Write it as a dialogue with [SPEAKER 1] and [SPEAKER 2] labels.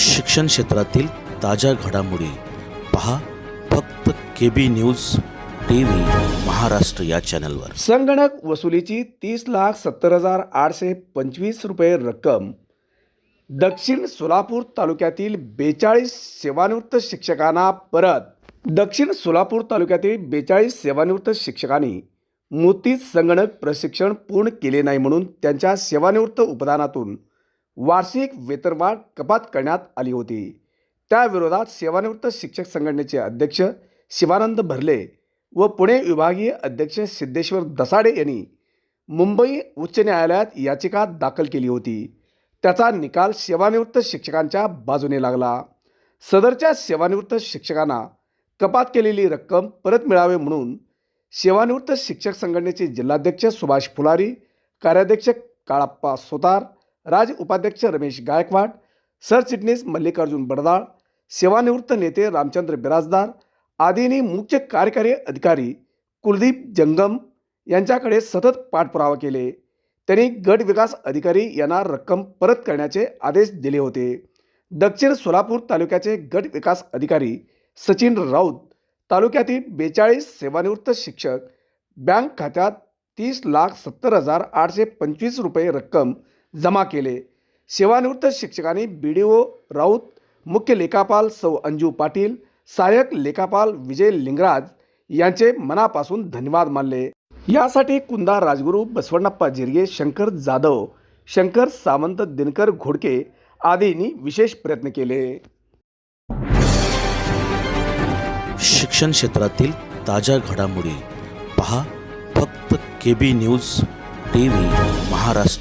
[SPEAKER 1] शिक्षण क्षेत्रातील ताज्या घडामोडी पहा फक्त के बी न्यूज टी व्ही महाराष्ट्र या चॅनलवर.
[SPEAKER 2] संगणक वसुलीची तीस लाख सत्तर हजार आठशे पंचवीस रुपये रक्कम दक्षिण सोलापूर तालुक्यातील बेचाळीस सेवानिवृत्त शिक्षकांना परत. दक्षिण सोलापूर तालुक्यातील बेचाळीस सेवानिवृत्त शिक्षकांनी मोतीत संगणक प्रशिक्षण पूर्ण केले नाही म्हणून त्यांच्या सेवानिवृत्त उपदानातून वार्षिक वेतनवाढ कपात करण्यात आली होती. त्याविरोधात सेवानिवृत्त शिक्षक संघटनेचे अध्यक्ष शिवानंद भरले व पुणे विभागीय अध्यक्ष सिद्धेश्वर दसाडे यांनी मुंबई उच्च न्यायालयात याचिका दाखल केली होती. त्याचा निकाल सेवानिवृत्त शिक्षकांच्या बाजूने लागला. सदरच्या सेवानिवृत्त शिक्षकांना कपात केलेली रक्कम परत मिळावे म्हणून सेवानिवृत्त शिक्षक संघटनेचे जिल्हाध्यक्ष सुभाष फुलारी कार्याध्यक्ष काळाप्पा सोतार राज उपाध्यक्ष रमेश गायकवाड सरचिटणीस मल्लिकार्जुन बडदाळ सेवानिवृत्त नेते रामचंद्र बिराजदार आदींनी मुख्य कार्यकारी अधिकारी कुलदीप जंगम यांच्याकडे सतत पाठपुरावा केले. त्यांनी गट विकास अधिकारी यांना रक्कम परत करण्याचे आदेश दिले होते. दक्षिण सोलापूर तालुक्याचे गट विकास अधिकारी सचिन राऊत तालुक्यातील बेचाळीस सेवानिवृत्त शिक्षक बँक खात्यात तीस लाख सत्तर हजार आठशे पंचवीस रुपये रक्कम जमा केले. सेवानिवृत्त शिक्षकांनी बी डी ओ राऊत मुख्य लेखापाल सौ अंजू पाटील सहाय्यक लेखापाल विजय लिंगराज यांचे मनापासून धन्यवाद मानले. यासाठी कुंदा राजगुरू बसवण्णप्पा जिरगे शंकर जाधव शंकर सावंत दिनकर घोडके आदींनी विशेष प्रयत्न केले.
[SPEAKER 1] शिक्षण क्षेत्रातील ताज्या घडामोडी पहा. फक्त के बी न्यूज टी व्ही महाराष्ट्र.